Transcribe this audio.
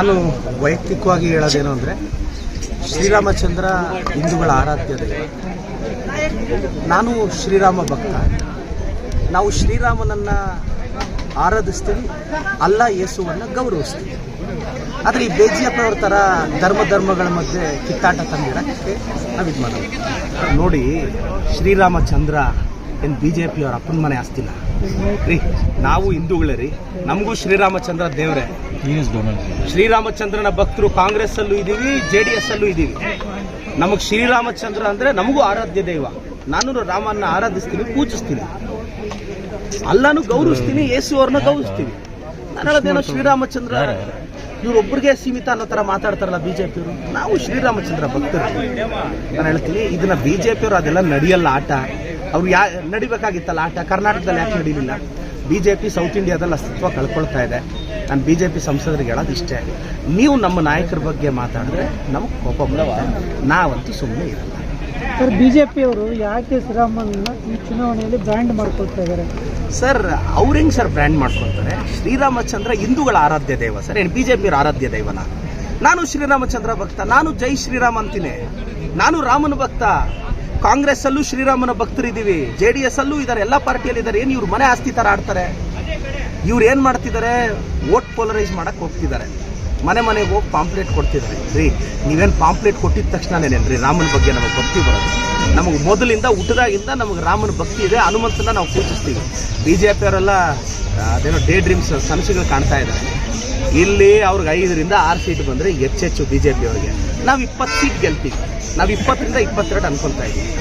ನಾನು ವೈಯಕ್ತಿಕವಾಗಿ ಹೇಳೋದೇನು ಅಂದರೆ, ಶ್ರೀರಾಮಚಂದ್ರ ಹಿಂದೂಗಳ ಆರಾಧ್ಯ ನಾನು ಶ್ರೀರಾಮ ಭಕ್ತ. ನಾವು ಶ್ರೀರಾಮನನ್ನು ಆರಾಧಿಸ್ತೀವಿ, ಅಲ್ಲ ಯೇಸುವನ್ನು ಗೌರವಿಸ್ತೀವಿ. ಆದರೆ ಈ ಬೇಜಿಯಪ್ಪನವ್ರ ಥರ ಧರ್ಮ ಧರ್ಮಗಳ ಮಧ್ಯೆ ಕಿತ್ತಾಟ ತಂದಿರೋಕ್ಕೆ ನಾವು ಇದು ಮಾಡೋದು ನೋಡಿ, ಶ್ರೀರಾಮಚಂದ್ರ ಏನು ಬಿ ಜೆ ಪಿಯವ್ರ ಅಪ್ಪನ ಮನೆ ಆಸ್ತಿನ? ರೀ ನಾವು ಹಿಂದೂಗಳೇ ರೀ. ನಮಗೂ ಶ್ರೀರಾಮಚಂದ್ರ ದೇವರೇ. ಶ್ರೀರಾಮಚಂದ್ರನ ಭಕ್ತರು ಕಾಂಗ್ರೆಸ್ ಅಲ್ಲೂ ಇದ್ದೀವಿ ಜೆ ಡಿ ಎಸ್ ಅಲ್ಲೂ ಇದ್ದೀವಿ ನಮಗೆ ಶ್ರೀರಾಮಚಂದ್ರ ಅಂದ್ರೆ ನಮಗೂ ಆರಾಧ್ಯ ದೈವ. ನಾನು ರಾಮನ್ನ ಆರಾಧಿಸ್ತೀನಿ ಪೂಜಿಸ್ತೀನಿ. ಅಲ್ಲನೂ ಗೌರವಿಸ್ತೀನಿ ಯೇಸು ಅವ್ರನ್ನ ಗೌರವಿಸ್ತೀವಿ ನಾನು ಹೇಳೋದೇನೋ ಶ್ರೀರಾಮಚಂದ್ರ ಇವ್ರೊಬ್ಬರಿಗೆ ಸೀಮಿತ ಅನ್ನೋ ಥರ ಮಾತಾಡ್ತಾರಲ್ಲ ಬಿಜೆಪಿಯವರು ನಾವು ಶ್ರೀರಾಮಚಂದ್ರ ಭಕ್ತರು. ನಾನು ಹೇಳ್ತೀನಿ ಇದನ್ನ ಬಿಜೆಪಿಯವರು ಅದೆಲ್ಲ ನಡೆಯಲ್ಲ ಆಟ. ಅವ್ರು ಯಾ ನಡಿಬೇಕಾಗಿತ್ತಲ್ಲ ಆಟ? ಕರ್ನಾಟಕದಲ್ಲಿ ಯಾಕೆ ನಡೀಲಿಲ್ಲ? ಪಿ ಸೌತ್ ಇಂಡಿಯಾದಲ್ಲಿ ಅಸ್ತಿತ್ವ ಕಳ್ಕೊಳ್ತಾ ಇದೆ. ನಾನು ಬಿ ಜೆ ಪಿ ಸಂಸದರಿಗೆ ಹೇಳೋದು ಇಷ್ಟೇ. ನೀವು ನಮ್ಮ ನಾಯಕರ ಬಗ್ಗೆ ಮಾತಾಡಿದ್ರೆ ನಮಗೆ ಕೋಪ ಬರವ ನಾವಂತೂ ಸುಮ್ಮನೆ ಇರಲ್ಲ. ಸರ್ ಬಿ ಜೆ ಪಿಯವರು ಯಾಕೆ ಶ್ರೀರಾಮನ ಈ ಚುನಾವಣೆಯಲ್ಲಿ ಬ್ರ್ಯಾಂಡ್ ಮಾಡ್ಕೊಳ್ತಾ ಇದ್ದಾರೆ? ಸರ್ ಅವ್ರು ಹೆಂಗೆ ಸರ್ ಬ್ರ್ಯಾಂಡ್ ಮಾಡ್ಕೊಳ್ತಾರೆ? ಶ್ರೀರಾಮಚಂದ್ರ ಹಿಂದೂಗಳ ಆರಾಧ್ಯ ದೈವ ಸರ್. ಏನು ಬಿ ಜೆ ಪಿಯವ್ರ ಆರಾಧ್ಯ ದೈವನ? ನಾನು ಶ್ರೀರಾಮಚಂದ್ರ ಭಕ್ತ. ನಾನು ಜೈ ಶ್ರೀರಾಮ್ ಅಂತೀನಿ. ನಾನು ರಾಮನ ಭಕ್ತ. ಕಾಂಗ್ರೆಸ್ ಅಲ್ಲೂ ಶ್ರೀರಾಮನ ಭಕ್ತರಿದ್ದೀವಿ ಜೆ ಡಿ ಎಸ್ ಅಲ್ಲೂ ಇದ್ದಾರೆ. ಎಲ್ಲ ಪಾರ್ಟಿಯಲ್ಲಿ ಇದ್ದಾರೆ. ಏನು ಇವ್ರು ಮನೆ ಆಸ್ತಿ ತರ ಆಡ್ತಾರೆ? ಇವ್ರು ಏನು ಮಾಡ್ತಿದ್ದಾರೆ? ವೋಟ್ ಪೋಲರೈಸ್ ಮಾಡಕ್ಕೆ ಹೋಗ್ತಿದ್ದಾರೆ. ಮನೆ ಮನೆಗೆ ಹೋಗಿ ಪಾಂಪ್ಲೇಟ್ ಕೊಡ್ತಿದ್ದಾರೆ. ರೀ, ನೀವೇನು ಪಾಂಪ್ಲೇಟ್ ಕೊಟ್ಟಿದ ರೀ ರಾಮನ ಬಗ್ಗೆ ನಮಗೆ ಭಕ್ತಿ ಬರೋದು. ನಮಗೆ ಮೊದಲಿಂದ ಹುಟ್ಟದಾಗಿಂದ ನಮಗೆ ರಾಮನ ಭಕ್ತಿ ಇದೆ. ಹನುಮಂತನ ನಾವು ಪೂಜಿಸ್ತೀವಿ. ಬಿ ಜೆ ಪಿಯವರೆಲ್ಲ ಅದೇನೋ ಡೇ ಡ್ರೀಮ್ಸ್ ಕನಸುಗಳು ಕಾಣ್ತಾ ಇದ್ದಾರೆ ಇಲ್ಲಿ ಅವ್ರಿಗೆ ಐದರಿಂದ ಆರು ಸೀಟ್ ಬಂದರೆ ಹೆಚ್ಚೆಚ್ಚು ಬಿ ಜೆ ಪಿಯವರಿಗೆ ನಾವು ಇಪ್ಪತ್ತು ಸೀಟ್ ಗೆಲ್ತೀವಿ. ನಾವು ಇಪ್ಪತ್ತರಿಂದ ಇಪ್ಪತ್ತೆರಡು ಅನ್ಕೊಳ್ತಾ ಇದ್ದೀವಿ.